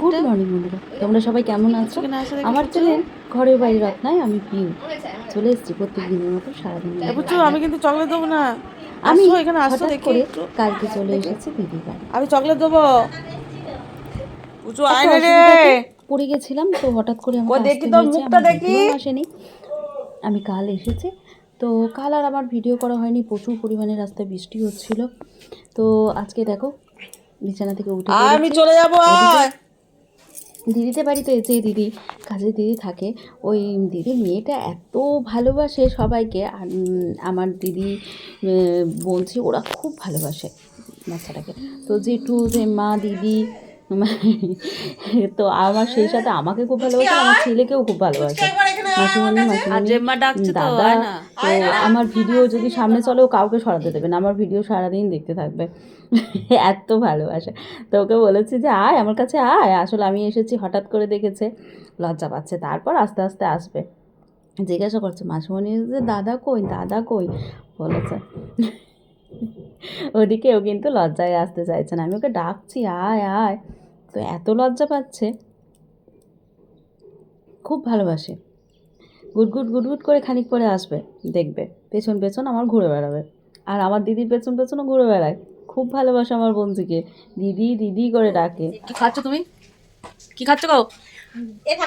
Good morning বন্ধুরা। তোমরা সবাই কেমন আছো? আমার চ্যানেল ঘরের বাইরে রত্নায় আমি পিউ চলে এসেছি প্রত্যেক দিনের মতো সারাদিন আমি কিন্তু চকলেট দেবো না। আমি এখানে আসো হঠাৎ দেখি করে কালকে চলে এসেছি বাড়ি। আমি চকলেট দেবো। আয় রে। পড়ে গেছিলাম তো হঠাৎ করে ও দেখি আসতে হয়েছে মুখটা আমার দেখি। আসেনি। আমি কাল এসেছি তো কাল আর আমার ভিডিও করা হয়নি প্রচুর পরিমাণে রাস্তায় বৃষ্টি হচ্ছিল। তো আজকে দেখো বিছানা থেকে উঠে আমি চলে যাব দিদিতে বাড়িতে যে দিদি কাজের দিদি থাকে। ওই দিদি মেয়েটা এত ভালোবাসে সবাইকে আর আমার দিদি বলছি ওরা খুব ভালোবাসে বাচ্চাটাকে। তো জেঠু যে মা দিদি তো আমার সেই সাথে আমাকে খুব ভালোবাসে আমার ছেলেকেও খুব ভালোবাসে। মাসিমণি মাসিমণি দাদা তো আমার ভিডিও যদি সামনে চলেও কাউকে সরাতে দেবে না আমার ভিডিও সারাদিন দেখতে থাকবে। এত ভালোবাসা। তো ওকে বলেছি যে, আয়, আমার কাছে আয়। আসলে আমি এসেছি, হঠাৎ করে দেখেছে, লজ্জা পাচ্ছে। তারপর আস্তে আস্তে আসবে। জিজ্ঞাসা করছে, মাসিমণি যে দাদা কই? দাদা কই? বলেছে। ওদিকে ও কিন্তু লজ্জায় আসতে চাইছে না। আমি ওকে ডাকছি, আয় আয়। তো এত লজ্জা পাচ্ছে। খুব ভালোবাসে। গুটগুট গুটগুট করে খানিক পরে আসবে, দেখবে। পেছন পেছন আমার ঘুরে বেড়াবে। আর আমার দিদির পেছন পেছনও ঘুরে বেড়ায়। খুব ভালোবাসে আমার বন্ধুকে। দিদি দিদি করে ডাকে। কি খাচ্ছ তুমি? কি খাচ্ছ গো? দেখো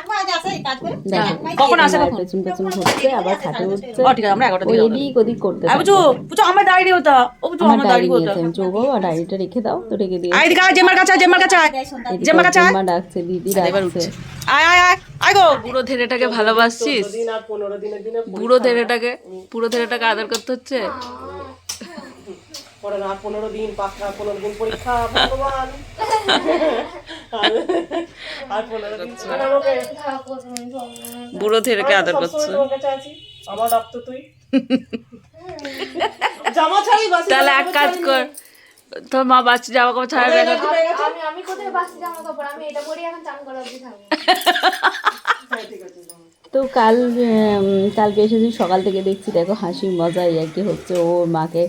কখন আসে কখন? পেছন পেছন ঘুরছে আবার খাটে উঠছে। ও ঠিক আছে আমরা এগারোটা ওই দিকে এদিক ওদিক করতে পুজো আমার ডায়েরি ওটা। ও পুজো আমার আমার ডায়েরি ডায়েরি ওটা। আমি চৌবাবু আর ডায়েরিটা রেখে দাও তো রেখে দিয়ে আয় দিকে জেমার কাছে জেমার কাছে আয়। কাছে আয়। ডাকছে দিদি ডাকছে। আয় আয় আয় আয় গো। বুড়ো ধেরেটাকে ভালোবাসছিস? বুড়ো ধেরেটাকে পুরো ধেরেটাকে আদর করতে হচ্ছে? পরে না পনেরো দিন পাখা পনেরো দিন পরীক্ষা ভগবান। আর পনেরো দিন পরে বুড়ো ধেরেকে আদর করছে। আমার রক্ত তুই। জামা ছাড়ি বাসি তাহলে এক কাজ কর। তোর মা বাচ্চা জামা কাপড় ছাড়া আমি আমি কোথায় জামা কাপড়? আমি এটা পরে এখন চান থাকব। তো কাল কালকে এসেছি সকাল থেকে দেখছি দেখো হাসি মজাই আর কি হচ্ছে। ও ওর মাকে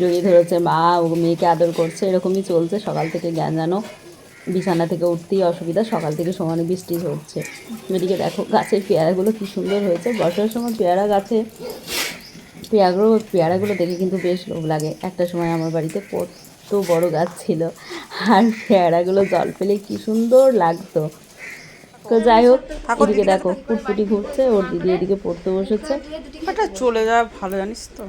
জড়িয়ে ধরেছে, মা ও মেয়েকে আদর করছে, এরকমই চলছে। সকাল থেকে জ্ঞান জানো, বিছানা থেকে উঠতেই অসুবিধা, সকাল থেকে সমানে বৃষ্টি হচ্ছে। এদিকে দেখো, গাছের পেয়ারাগুলো কী সুন্দর হয়েছে। বর্ষার সময় পেয়ারা গাছে, পেয়ারাগুলো পেয়ারাগুলো দেখে কিন্তু বেশ লোভ লাগে। একটা সময় আমার বাড়িতে কত বড় গাছ ছিল, আর পেয়ারাগুলো জল পেলে কী সুন্দর লাগতো। তো যাই হোক, এদিকে দেখো ফুটফুটি ঘুরছে, ওর দিদি এদিকে পড়তে বসেছে। চলে যাওয়া ভালো জানিস তো।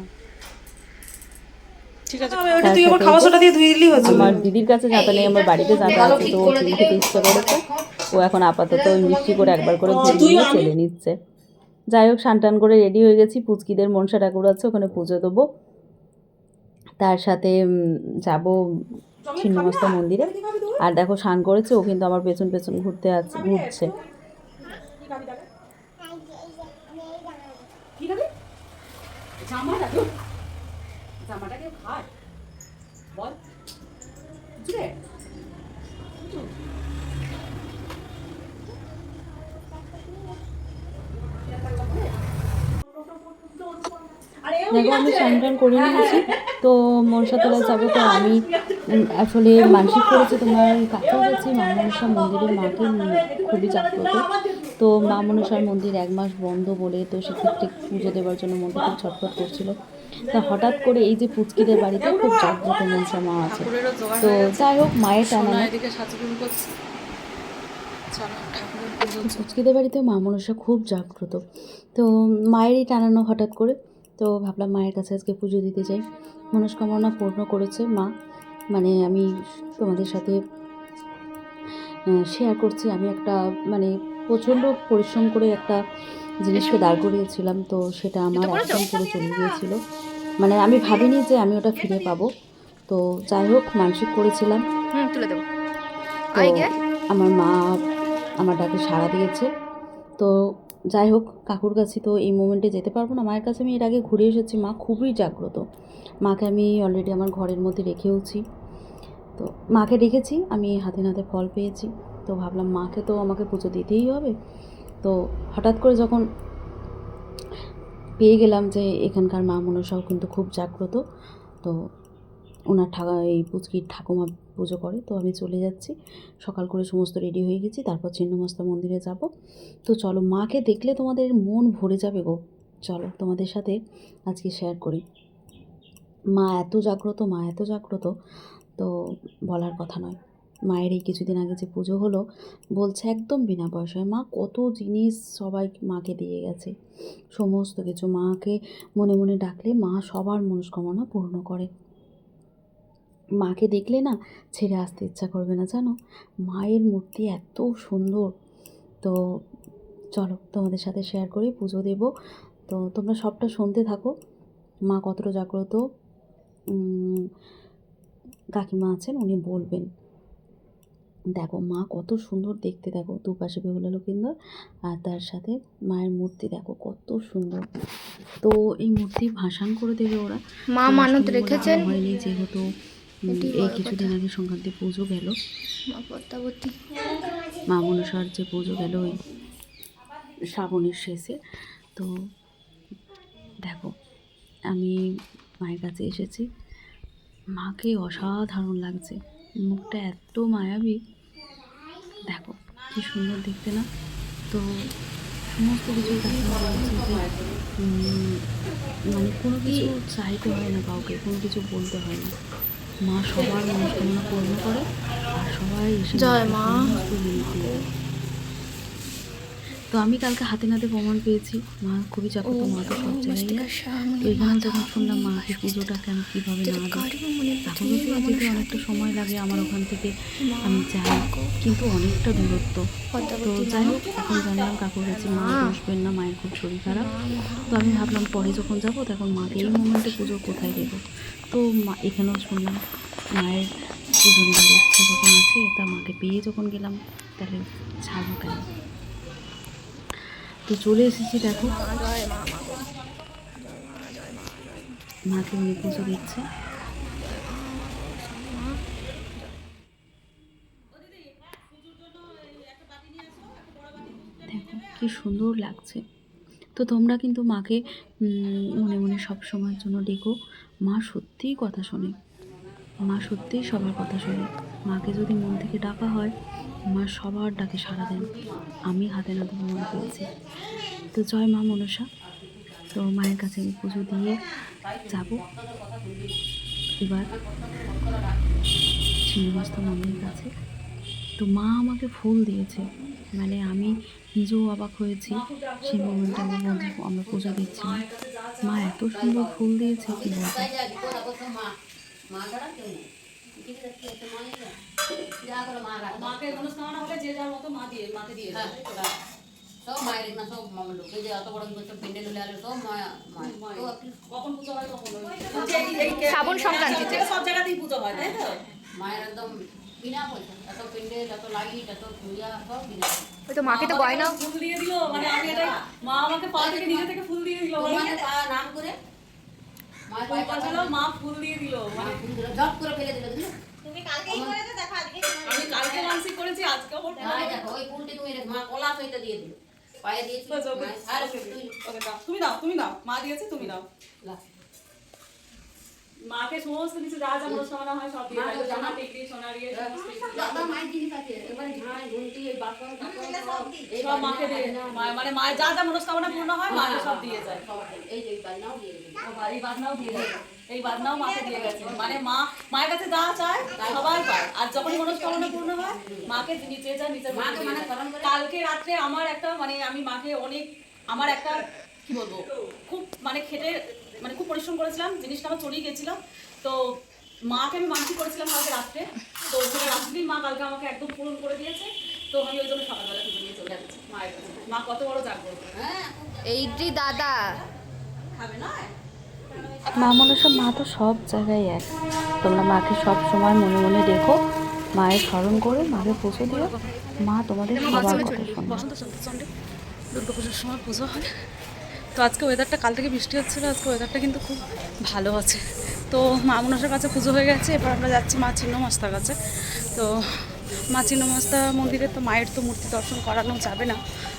ঠিক আছে। ওটা তুই আমার খাওয়া সোটা দিয়ে ধুয়ে দিলেই হচ্ছে আমার দিদির কাছে যাতা নেই আমার বাড়িতে যাতা আছে তো খেতে ইচ্ছে করেছে। ও এখন আপাতত ওই মিষ্টি করে একবার করে ঘুরে নিয়ে চেলে। নিচ্ছে। যাই হোক স্নান টান করে রেডি হয়ে গেছি। পুচকিদের মনসা ঠাকুর আছে ওখানে পুজো দেবো। তার সাথে যাব ছিন্নমস্তা মন্দিরে। আর দেখো স্নান করেছে ও কিন্তু আমার পেছন পেছন ঘুরতে আছে ঘুরছে। দেখো আমি স্নান টান করে নিয়েছি। তো মনসাতলায় যাব তো আমি। আসলে মানসিক করেছি তোমার কাছে গেছি মা মনসা মন্দিরের মাকে খুবই জাগ্রত তো মা মনসার মন্দির এক মাস বন্ধ বলে তো সেক্ষেত্রে পুজো দেওয়ার জন্য মনটা খুব ছটফট করছিল। তা হঠাৎ করে এই যে পুচকিদের বাড়িতে খুব জাগ্রত মনসা মা আছে। তো যাই হোক মায়ের টানা পুচকিদের বাড়িতে মা মনসা খুব জাগ্রত। তো মায়েরই টানানো হঠাৎ করে। তো ভাবলাম মায়ের কাছে আজকে পুজো দিতে যাই। মনস্কামনা পূর্ণ করেছে মা। মানে আমি তোমাদের সাথে শেয়ার করছি। আমি একটা মানে প্রচণ্ড পরিশ্রম করে একটা জিনিসকে দাঁড় করিয়েছিলাম তো সেটা আমার একদম পুরো চলে গিয়েছিল। মানে আমি ভাবিনি যে আমি ওটা ফিরে পাবো। তো যাই হোক মানসিক করেছিলাম। আমার মা আমার ডাকে সাড়া দিয়েছে। তো যাই হোক, কাকুর কাছে তো এই মোমেন্টে যেতে পারব না। মায়ের কাছে আমি এর আগে ঘুরে এসেছি। মা খুবই জাগ্রত। মাকে আমি অলরেডি আমার ঘরের মধ্যে রেখেওছি। তো মাকে রেখেছি আমি হাতে নাতে ফল পেয়েছি। তো ভাবলাম মাকে তো আমাকে পুজো দিতেই হবে। তো হঠাৎ করে যখন পেয়ে গেলাম যে এখানকার মা মনসাও কিন্তু খুব জাগ্রত, তো ওনার ঠাকা এই পুচকির ঠাকুমা পুজো করে। তো আমি চলে যাচ্ছি। সকাল করে সমস্ত রেডি হয়ে গেছি। তারপর ছিন্নমস্তা মন্দিরে যাব। তো চলো, মাকে দেখলে তোমাদের মন ভরে যাবে গো। চলো, তোমাদের সাথে আজকে শেয়ার করি। মা এত জাগ্রত, মা এত জাগ্রত, তো বলার কথা নয়। মায়ের এই কিছুদিন আগে যে পুজো হলো, বলছে একদম বিনা পয়সায়, মা, কত জিনিস সবাই মাকে দিয়ে গেছে। সমস্ত কিছু মাকে মনে মনে ডাকলে মা সবার মনস্কামনা পূর্ণ করে। মাকে দেখলে না ছেড়ে আসতে ইচ্ছা করবে না জানো? মায়ের মূর্তি এত সুন্দর। তো চলো তোমাদের সাথে শেয়ার করি পুজো দেব। তো তোমরা সবটা শুনতে থাকো। মা কতটা জাগ্রত কাকিমা আছেন উনি বলবেন। দেখো মা কত সুন্দর দেখতে দেখো দুপাশে বেহুলা লক্ষিন্দর আর তার সাথে মায়ের মূর্তি দেখো কত সুন্দর। তো এই মূর্তি ভাসান করে দেবে ওরা। মা মানত রেখেছেন? হয়নি যেহেতু এই কিছুদিন আগে সংক্রান্তি পুজো গেল। মা মনসার যে পুজো গেল ওই শ্রাবণের শেষে। তো দেখো আমি মায়ের কাছে এসেছি। মাকে অসাধারণ লাগছে। মুখটা এত মায়াবী। দেখো কি সুন্দর দেখতে না? তো সমস্ত কিছু মানে কোনো কিছু চাইতে হয় না কাউকে কোনো কিছু বলতে হয় না। মা সবার মনস্কামনা পূর্ণ করে আর সবাই এসে জয় মা। তো আমি কালকে হাতে নাতে প্রমাণ পেয়েছি। মা খুবই জাগ্রত মা তো সব জায়গায় তো এখানে যখন শুনলাম মাকে পুজোটা কেন কীভাবে না যেতে অনেকটা সময় লাগে আমার ওখান থেকে আমি যাই। কিন্তু অনেকটা দূরত্ব। তো যাই হোক এখন জানলাম কাকুর কাছে মা বসবেন না মায়ের খুব শরীর খারাপ। তো আমি ভাবলাম পরে যখন যাব তখন মাকে এই মোমেন্টে পুজো কোথায় দেবো? তো মা এখানেও শুনলাম মায়ের পুজো নেওয়ার ইচ্ছা যখন আছে তা মাকে পেয়ে যখন গেলাম তাহলে ছাড়বো কেন? তো চলে এসেছি, দেখো। মাকে উনি পুজো দিচ্ছে। দেখো, কি সুন্দর লাগছে। তো তোমরা কিন্তু মাকে মনে মনে সব সময়ের জন্য ডেকো। মা সত্যিই কথা শোনে। মা সত্যিই সবার কথা শোনে। মাকে যদি মন থেকে ডাকা হয় মা সবার ডাকে সাড়া দেন। আমি হাতে নাতে প্রমাণ পেয়েছি তো জয় মা মনসা তো মায়ের কাছে আমি পুজো দিয়ে যাব। এবার শ্রীনিবাস্ত মন্দির কাছে। তো মা আমাকে ফুল দিয়েছে। মানে আমি নিজেও অবাক হয়েছি সেই মোমেন্টে আমি আমরা পুজো দিচ্ছি মা এত সুন্দর ফুল দিয়েছে, কি বলব? মাকে মনস্কামনা হলে যে যার মতো মা দিয়ে মাকে দিয়ে দেয়। সব মায়ের না সব মামার যে এত বড় বছর প্যান্ডেল হলে আলো সব মায়া তো কখন পুজো হয় তখন ওই- বলছে এই- এই কে- শ্রাবণ সংক্রান্তিতে। সব জায়গাতেই পুজো হয় তাই তো মায়ের একদম বিনা পয়সা এত প্যান্ডেল এত লাইট এত পূজা সব বিনা ওই তো মাকে তো গয়না ফুল দিয়ে দিল মানে আমি এটা মা আমাকে পা থেকে নিজে থেকে ফুল দিয়ে দিল মানে নাম করে মায়ের ফুল পায়ে কথা পাঠালো মা ফুল দিয়ে দিল মানে ফুল দিল আমি কালকে মানসিক করেছি করতে মায়ের দেখো ওই ফুলটি তুমি মা কলা সহিত দিয়ে দিল। পায়ে দিয়েছি। দাও তুমি দাও তুমি দাও মা দিয়েছে তুমি দাও। লা। মাকে সমস্ত কিছু যা যা মনস্কামনা হয় সব দিয়ে দেয় জামা টিকলি সোনা দিয়ে সমস্ত কিছু। যত মায়ের জিনিস আছে এবারে ঘুমটি বাসন সব মাকে দিয়ে মানে মায়ের যা যা মনস্কামনা পূর্ণ হয় মাকে সব দিয়ে যায়। এই যে বাজনাও দিয়ে ও বাজনাও দিয়ে এই বাজনাও মাকে দিয়ে গেছে। মানে মা মায়ের কাছে যা চায় সবাই পায়। আর যখন মনস্কামনা পূর্ণ হয় মাকে নিচে যায় নিচে মাকে মানে কালকে রাত্রে আমার একটা মানে আমি মাকে অনেক আমার একটা কি বলব খুব মানে খেটে মানে খুব পরিশ্রম করেছিলাম জিনিসটা আমার চড়িয়ে গেছিলাম। তো মাকে আমি মানসিক করেছিলাম কালকে রাত্রে। তো সেটা রাত্রি মা কালকে আমাকে একদম পূরণ করে দিয়েছে। তো আমি ওই জন্য সকালবেলা পুজো নিয়ে চলে যাচ্ছি মায়ের কাছে। মা কত বড় জাগ্রত। হ্যাঁ। এইটি দাদা। খাবে না? মা মনসা মা তো সব জায়গায় এক। তোমরা মাকে সব সময় মনে মনে দেখো মায়ের স্মরণ করে মাকে পুজো দিও। মা তোমাদের সবার কথা শোনে। বসন্ত চন্দ্রে। দুর্গা পুজোর সময় পুজো হয়। তো আজকে ওয়েদারটা কাল থেকে বৃষ্টি হচ্ছিল, আজকে ওয়েদারটা কিন্তু খুব ভালো আছে। তো মা মনসার কাছে পুজো হয়ে গেছে, এবার আমরা যাচ্ছি মা ছিন্নমস্তার কাছে। তো মা ছিন্নমস্তা মন্দিরে তো মায়ের তো মূর্তি দর্শন করানো যাবে না,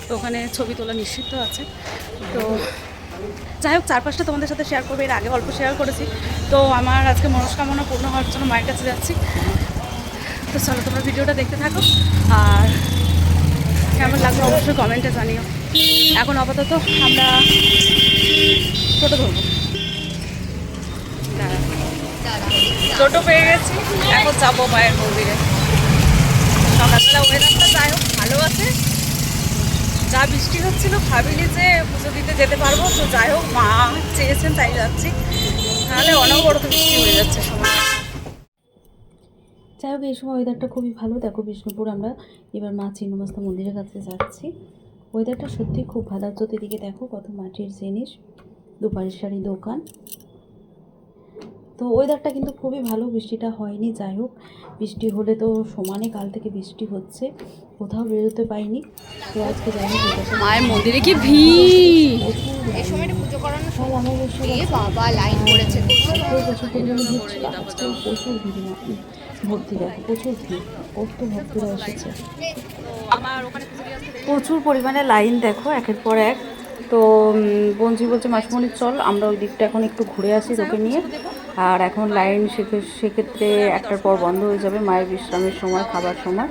তো ওখানে ছবি তোলা নিষিদ্ধ আছে। তো যাই হোক চার পাঁচটা তোমাদের সাথে শেয়ার করবে, এর আগে অল্প শেয়ার করেছি। তো আমার আজকে মনস্কামনা পূর্ণ হওয়ার জন্য মায়ের কাছে যাচ্ছি। তো চলো, তোমরা ভিডিওটা দেখতে থাকো, আর কেমন লাগল অবশ্যই কমেন্টে জানিও। এখন আপাতত আমরা টোটো ধরবো। টোটো পেয়ে গেছি। এখন যাব মায়ের মন্দিরে। সকালবেলা ওয়েদারটা যাই হোক, ভালো আছে। যা বৃষ্টি হচ্ছিল ভাবিনি যে পুজো দিতে যেতে পারব। তো যাই হোক, মা চেয়েছেন তাই যাচ্ছি। নাহলে অনবরত বৃষ্টি হয়ে যাচ্ছে সময়। যাই হোক এই সময় ওয়েদারটা খুবই ভালো। দেখো বিষ্ণুপুর আমরা এবার মা চিন্নমাস্তা মন্দিরের কাছে যাচ্ছি। ওয়েদারটা সত্যি খুব ভালো। চতুর্দিকে দেখো কত মাটির জিনিস। দুপারের শাড়ি দোকান। তো ওয়েদারটা কিন্তু খুবই ভালো বৃষ্টিটা হয়নি। যাই হোক বৃষ্টি হলে তো সমানে কাল থেকে বৃষ্টি হচ্ছে। কোথাও বেরোতে পাইনি। তো আজকে যাই হোক মায়ের মন্দিরে কি ভিড়? এই সময়টা পুজো করানো সব আমার বসে বাবা লাইন করেছে। প্রচুর প্রচুর ভিড় ভর্তি দেখো প্রচুর ভিড় কত ভক্তরা এসেছে। প্রচুর পরিমাণে লাইন দেখো একের পর এক। তো বঞ্জি বলছে মাসমণি চল আমরা ওই দিকটা এখন একটু ঘুরে আসি তোকে নিয়ে। আর এখন লাইন সেক্ষে- সেক্ষেত্রে একটার পর বন্ধ হয়ে যাবে মায়ের বিশ্রামের সময় খাবার সময়।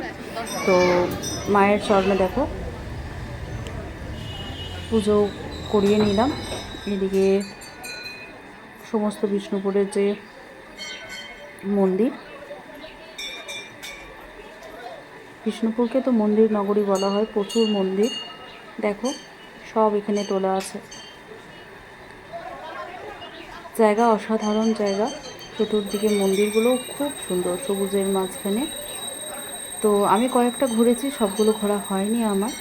তো মায়ের চরণে দেখো পুজো করিয়ে নিলাম। এদিকে সমস্ত বিষ্ণুপুরের যে মন্দির বিষ্ণুপুরকে তো মন্দির নগরী বলা হয় প্রচুর মন্দির। দেখো সব এখানে তোলা আছে। জায়গা অসাধারণ জায়গা। চতুর্দিকে মন্দিরগুলোও খুব সুন্দর সবুজের মাঝখানে। তো আমি কয়েকটা ঘুরেছি সবগুলো ঘোরা হয়নি আমার।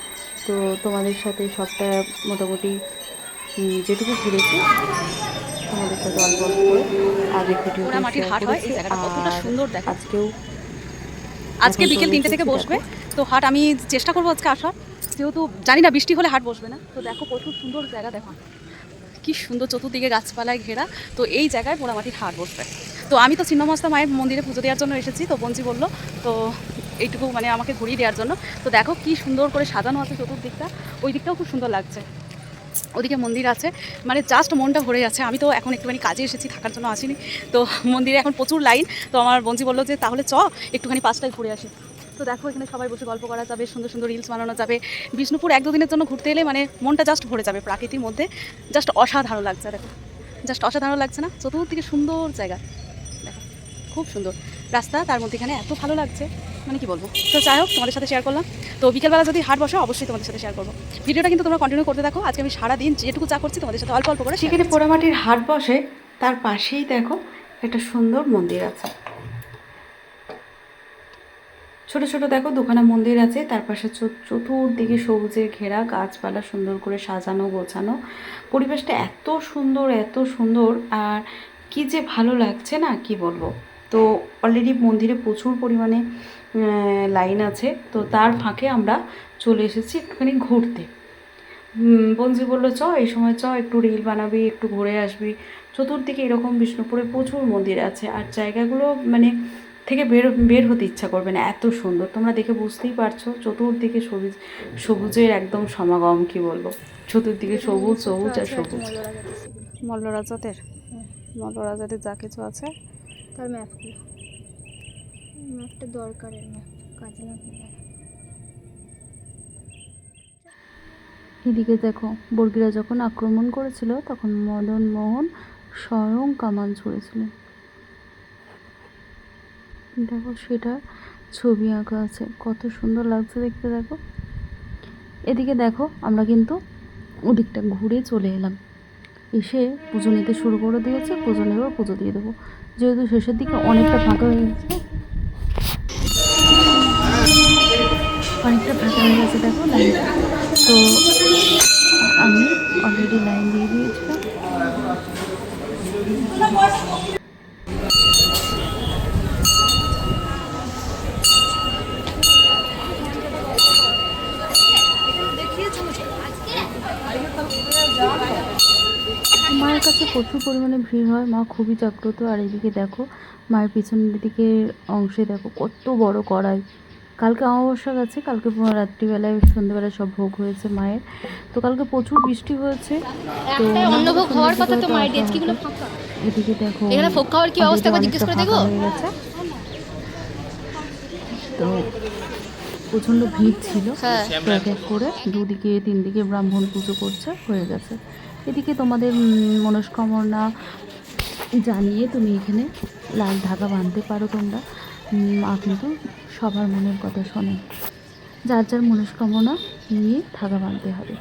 তো তোমাদের সাথে সবটা মোটামুটি যেটুকু ঘুরেছি তোমাদের সাথে অল্প অল্প করে আগে ভিডিও পোড়ামাটির হাট হয়, এই জায়গাটা কতটা সুন্দর দেখো। আজকেও আজকে বিকেল তিনটে থেকে বসবে। তো হাট, আমি চেষ্টা করব আজকে আসার। যেহেতু জানি না, বৃষ্টি হলে হাট বসবে না। তো দেখো প্রচুর সুন্দর জায়গা, দেখো। কি সুন্দর চতুর্দিকে গাছপালায় ঘেরা। তো এই জায়গায় পোড়ামাটির হাট বসবে। তো আমি তো ছিন্নমস্তা মায়ের মন্দিরে পুজো দেওয়ার জন্য এসেছি, তো বঞ্জি বলল, তো এইটুকু মানে আমাকে ঘুরিয়ে দেওয়ার জন্য। তো দেখো কি সুন্দর করে সাজানো আছে চতুর্দিকটা। ওই দিকটাও খুব সুন্দর লাগছে। ওদিকে মন্দির আছে। মানে জাস্ট মনটা ভরে যাচ্ছে আমি তো এখন একটুখানি কাজে এসেছি, থাকার জন্য আসিনি। তো মন্দিরে এখন প্রচুর লাইন। তো আমার বঞ্জি বলল যে, তাহলে চ, একটুখানি পাঁচটায় ঘুরে আসি। তো দেখো, এখানে সবাই বসে গল্প করা যাবে, সুন্দর সুন্দর রিলস বানানো যাবে। বিষ্ণুপুর এক দুদিনের জন্য ঘুরতে এলে মানে মনটা জাস্ট ভরে যাবে প্রাকৃতির মধ্যে। জাস্ট অসাধারণ লাগছে, দেখো। জাস্ট অসাধারণ লাগছে না? চতুর্দিকে সুন্দর জায়গা। দেখো, খুব সুন্দর। রাস্তা তার মধ্যে এখানে এত ভালো লাগছে। মানে কি বলব? তো যাই হোক তোমাদের সাথে শেয়ার করলাম। তো বিকেলবেলা যদি হাট বসে অবশ্যই তোমাদের সাথে শেয়ার করব। ভিডিওটা কিন্তু তোমরা কন্টিনিউ করতে থাকো। আজকে আমি সারা দিন যেটুকু চা করছি তোমাদের সাথে অল্প অল্প করে সেখানে পোড়ামাটির হাট বসে তার পাশেই দেখো একটা সুন্দর মন্দির আছে। ছোট ছোট দেখো দুখানা মন্দির আছে তার পাশে চতুর্দিকে সবুজে ঘেরা গাছপালা সুন্দর করে সাজানো গোছানো। পরিবেশটা এত সুন্দর এত সুন্দর আর কি যে ভালো লাগছে না কি বলব? তো অলরেডি মন্দিরে প্রচুর পরিমাণে লাইন আছে। তো তার ফাঁকে আমরা চলে এসেছি একটুখানি ঘুরতে। বঞ্জি বলল, চ, এই সময় চ, একটু রিল বানাবি, একটু ঘুরে আসবি। চতুর্দিকে এরকম বিষ্ণুপুরে প্রচুর মন্দির আছে আর জায়গাগুলো মানে থেকে বের বের হতে ইচ্ছা করবে না, এত সুন্দর। তোমরা দেখে বুঝতেই পারছ, চতুর্দিকে সবুজ, সবুজের একদম সমাগম, কি বলব? চতুর্দিকে সবুজ সবুজ আর সবুজ। মল্লরাজাদের মল্লরাজাদের যা কিছু আছে তার ম্যাপগুলো ম্যাপটা দরকারের ম্যাপ, কাজে লাগবে। এদিকে দেখো, বর্গিরা যখন আক্রমণ করেছিল, তখন মদন মোহন স্বয়ং কামান ছুঁড়েছিলেন দেখো, সেটা ছবি আঁকা আছে। কত সুন্দর লাগছে দেখতে, দেখো। এদিকে দেখো, আমরা কিন্তু ওদিকটা ঘুরে চলে এলাম। এসে পুজো নিতে শুরু করে দিয়েছে, পুজো নেবার পুজো দিয়ে দেবো। যেহেতু শেষের দিকে অনেকটা ফাঁকা হয়ে গেছে। অনেকটা ফাঁকা হয়ে গেছে দেখো, লাইন। তো আমি অলরেডি লাইন দিয়ে দিয়েছিলাম মায়ের কাছে প্রচুর পরিমাণে ভিড় হয়। মা খুবই জাগ্রত। আর এদিকে দেখো মায়ের পিছনের দিকে অংশে দেখো কত বড় কড়াই। কালকে অমাবস্যা গেছে কালকে রাত্রিবেলায় সন্ধ্যেবেলায় সব ভোগ হয়েছে মায়ের। তো কালকে প্রচুর বৃষ্টি হয়েছে। তো একটা অন্নভোগ হওয়ার কথা তো মায়ের আসা ফাঁকা। এদিকে দেখো এখানে ভোগ খাওয়ার কি অবস্থা একবার জিজ্ঞেস করে দেখো। হয়ে গেছে। তো প্রচণ্ড ভিড় ছিল। এক এক করে দুদিকে তিন দিকে ব্রাহ্মণ পুজো করছে হয়ে গেছে। এদিকে তোমাদের মনস্কামনা জানিয়ে তুমি এখানে লাল ধাগা বাঁধতে পারো তোমরা। মা কিন্তু সবার মনের কথা শোনে। যার যার মনস্কামনা নিয়ে ধাগা বাঁধতে হবে।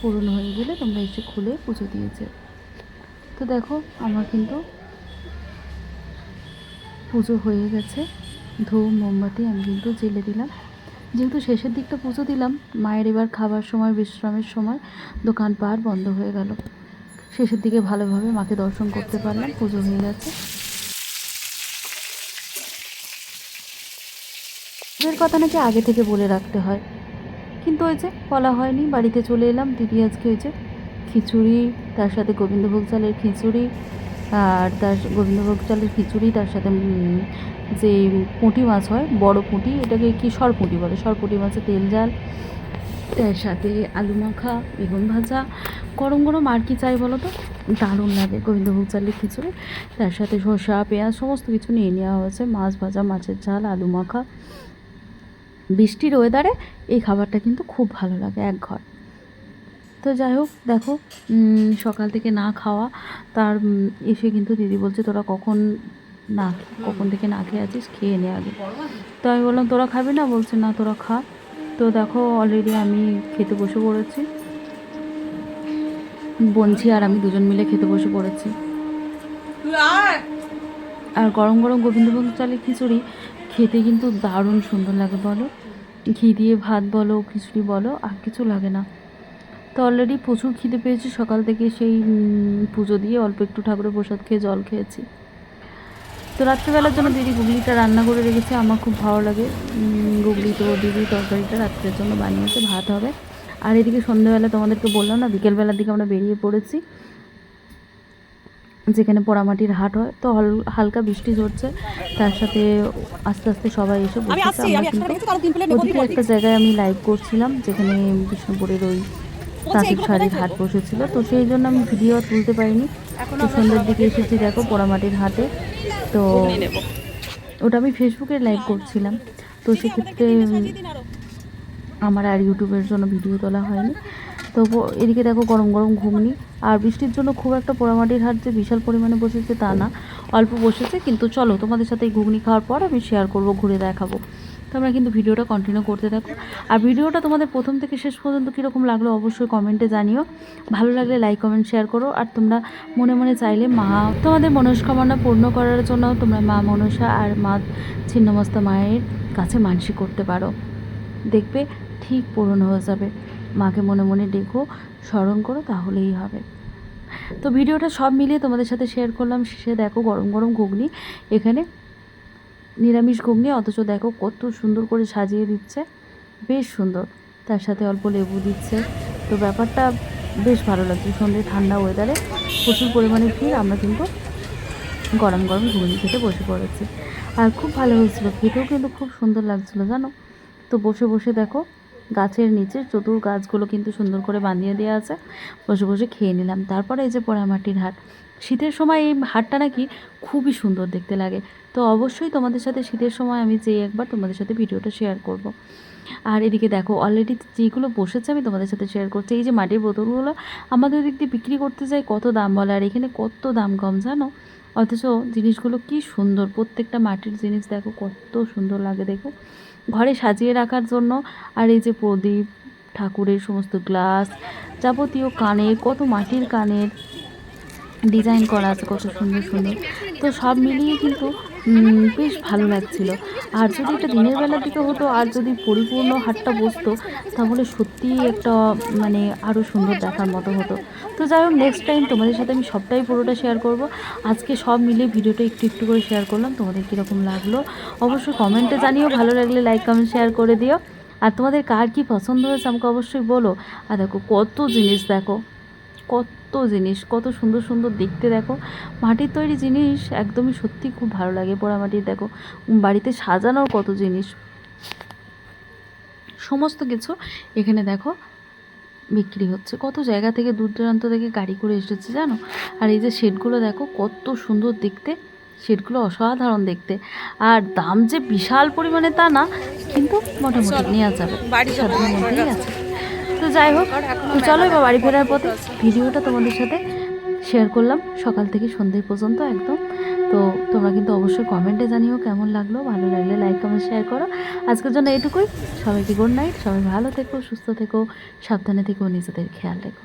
পূরণ হয়ে গেলে তোমরা এসে খুলে পুজো দিয়েছে। তো দেখো, আমার কিন্তু পুজো হয়ে গেছে। ধূপ, মোমবাতি আমি কিন্তু জেলে দিলাম। যেহেতু শেষের দিকটা পুজো দিলাম, মায়ের এবার খাবার সময়, বিশ্রামের সময় দোকান পার বন্ধ হয়ে গেল। শেষের দিকে ভালোভাবে মাকে দর্শন করতে পারলাম, পুজো হয়ে গেছে। এর কথা নাকি আগে থেকে বলে রাখতে হয়। কিন্তু ওই যে বলা হয়নি, বাড়িতে চলে এলাম। দিদি আজকে ওই যে খিচুড়ি, তার সাথে গোবিন্দভোগ চালের খিচুড়ি আর তার গোবিন্দভোগ চালের খিচুড়ি, তার সাথে যে পুঁটি মাছ হয়, বড় পুঁটি, এটাকে কি সরপুঁটি বলে? সরপুঁটি মাছের তেল, জাল, তার সাথে আলু মাখা, বেগুন ভাজা, গরম গরম আর কি চাই বলো তো? দারুণ লাগে গোবিন্দভোগ চালের খিচুড়ি। তার সাথে শসা, পেঁয়াজ, সমস্ত কিছু নিয়ে নেওয়া হয়েছে। মাছ ভাজা, মাছের ঝাল, আলু মাখা। বৃষ্টির ওয়েদারে এই খাবারটা কিন্তু খুব ভালো লাগে এক ঘর। তো যাই হোক, দেখো সকাল থেকে না খাওয়া, তার এসে কিন্তু দিদি বলছে, তোরা কখন না, কখন থেকে না খেয়ে আছিস, খেয়ে নে আগে। তো আমি বললাম, তোরা খাবি না? বলছে, না, তোরা খা। তো দেখো অলরেডি আমি খেতে বসে পড়েছি। বঞ্চি আর আমি দুজন মিলে খেতে বসে পড়েছি। আর গরম গরম গোবিন্দভোগ চালের খিচুড়ি খেতে কিন্তু দারুণ সুন্দর লাগে বলো। ঘি দিয়ে ভাত বলো, খিচুড়ি বলো, আর কিছু লাগে না। তো অলরেডি প্রচুর খিদে পেয়েছি সকাল থেকে সেই পুজো দিয়ে অল্প একটু ঠাকুরের প্রসাদ খেয়ে জল খেয়েছি। তো রাত্রিবেলার জন্য দিদি গুগলিটা রান্না করে রেখেছে আমার খুব ভালো লাগে। গুগলি তো দিদি তরকারিটা রাত্রের জন্য বানিয়েছে ভাত হবে। আর এদিকে সন্ধ্যেবেলা তোমাদেরকে বললাম না বিকেলবেলার দিকে আমরা বেরিয়ে পড়েছি। যেখানে পোড়ামাটির হাট হয় তো হল- হালকা বৃষ্টি ঝরছে তার সাথে আস্তে আস্তে সবাই এসে বসেছে আমরা কিন্তু একটা জায়গায় আমি লাইভ করছিলাম যেখানে বিষ্ণুপুরের ওই তাঁতের শাড়ির হাট বসেছিল তো সেই জন্য আমি ভিডিও তুলতে পারিনি। তো সন্ধ্যের দিকে এসেছি দেখো পোড়ামাটির হাটে। তো ওটা আমি ফেসবুকে লাইভ করছিলাম। তো সেক্ষেত্রে আমার আর ইউটিউবের জন্য ভিডিও তোলা হয়নি। তো এদিকে দেখো গরম গরম ঘুগনি। আর বৃষ্টির জন্য খুব একটা পোড়ামাটির হাট যে বিশাল পরিমাণে বসেছে তা না। অল্প বসেছে কিন্তু চলো তোমাদের সাথে এই ঘুগনি খাওয়ার পর আমি শেয়ার করব ঘুরে দেখাবো। তোমরা কিন্তু ভিডিওটা কন্টিনিউ করতে থাকো। আর ভিডিওটা তোমাদের প্রথম থেকে শেষ পর্যন্ত কীরকম লাগল অবশ্যই কমেন্টে জানিও। ভালো লাগলে লাইক কমেন্ট শেয়ার করো। আর তোমরা মনে মনে চাইলে মা, তোমাদের মনস্কামনা পূর্ণ করার জন্য তোমরা মা মনসা আর মা ছিন্নমস্তা মায়ের কাছে মানসিক করতে পারো। দেখবে ঠিক পূরণ হয়ে যাবে। মাকে মনে মনে ডেকো, স্মরণ করো, তাহলেই হবে। তো ভিডিওটা সব মিলিয়ে তোমাদের সাথে শেয়ার করলাম। শেষে দেখো গরম গরম ঘুগনি। এখানে নিরামিষ ঘুগনি, অথচ দেখো কত সুন্দর করে সাজিয়ে দিচ্ছে। বেশ সুন্দর। তার সাথে অল্প লেবু দিচ্ছে। তো ব্যাপারটা বেশ ভালো লাগছে। সন্ধ্যে ঠান্ডা ওয়েদারে প্রচুর পরিমাণে ভিড়। আমরা কিন্তু গরম গরম ঘুগনি খেতে বসে পড়েছি। আর খুব ভালো হয়েছিল। খেতেও কিন্তু খুব সুন্দর লাগছিল, জানো? তো বসে বসে দেখো, গাছের নিচে চতুর গাছগুলো কিন্তু সুন্দর করে বাঁধিয়ে দেওয়া আছে। বসে বসে খেয়ে নিলাম। তারপরে এই যে পোড়ামাটির হাট। শীতের সময় এই হাটটা নাকি খুবই সুন্দর দেখতে লাগে। তো অবশ্যই তোমাদের সাথে শীতের সময় আমি যেয়ে একবার তোমাদের সাথে ভিডিওটা শেয়ার করব। আর এদিকে দেখো অলরেডি যেগুলো বসেছে আমি তোমাদের সাথে শেয়ার করছি। এই যে মাটির বোতলগুলো, আমাদের দিক দিয়ে বিক্রি করতে যাই কত দাম বলে, আর এখানে কত দাম কম জানো? অথচ জিনিসগুলো কি সুন্দর, প্রত্যেকটা মাটির জিনিস দেখো কত সুন্দর লাগে দেখো। ঘরে সাজিয়ে রাখার জন্য, আর এই যে প্রদীপ, ঠাকুরের সমস্ত গ্লাস যাবতীয় কানের, কত মাটির কানের ডিজাইন করা আছে, কত সুন্দর সুন্দর। তো সব মিলিয়ে কিন্তু বেশ ভালো লাগছিল। আর যদি এটা দিনের বেলার দিকে হতো, আর যদি পরিপূর্ণ হাটটা বসতো, তাহলে সত্যিই একটা মানে আরও সুন্দর দেখার মতো হতো। তো যাই হোক নেক্সট টাইম তোমাদের সাথে আমি সবটাই পুরোটা শেয়ার করব। আজকে সব মিলিয়ে ভিডিওটা একটু একটু করে শেয়ার করলাম, তোমাদের কীরকম লাগল? অবশ্যই কমেন্টে জানিও, ভালো লাগলে লাইক কমেন্ট শেয়ার করে দিও। আর তোমাদের কার কী পছন্দ হয়েছে, আমাকে অবশ্যই বলো। আর দেখো, কত জিনিস দেখো, কত জিনিস কত সুন্দর সুন্দর দেখতে দেখো। মাটির তৈরি জিনিস একদমই সত্যি খুব ভালো লাগে পোড়ামাটির দেখো। বাড়িতে সাজানোর কত জিনিস। সমস্ত কিছু এখানে দেখো বিক্রি হচ্ছে। কত জায়গা থেকে দূর দূরান্ত থেকে গাড়ি করে এসেছে জানো? আর এই যে শেডগুলো দেখো কত সুন্দর দেখতে। শেডগুলো অসাধারণ দেখতে। আর দাম যে বিশাল পরিমাণে তা না কিন্তু মোটামুটি নেওয়া যাবে। বাড়ি যাব, সাধ্যের মধ্যেই আছে। তো যাই হোক তো চলো এবার বাড়ি ফেরার পথে ভিডিওটা তোমাদের সাথে শেয়ার করলাম। সকাল থেকে সন্ধ্যে পর্যন্ত একদম। তো তোমরা কিন্তু অবশ্যই কমেন্টে জানিও কেমন লাগল। ভালো লাগলে লাইক কমেন্ট শেয়ার করো। আজকের জন্য এটুকুই। সবাইকে গুড নাইট সবাই ভালো থেকো সুস্থ থেকো সাবধানে থেকো নিজেদের খেয়াল রেখো।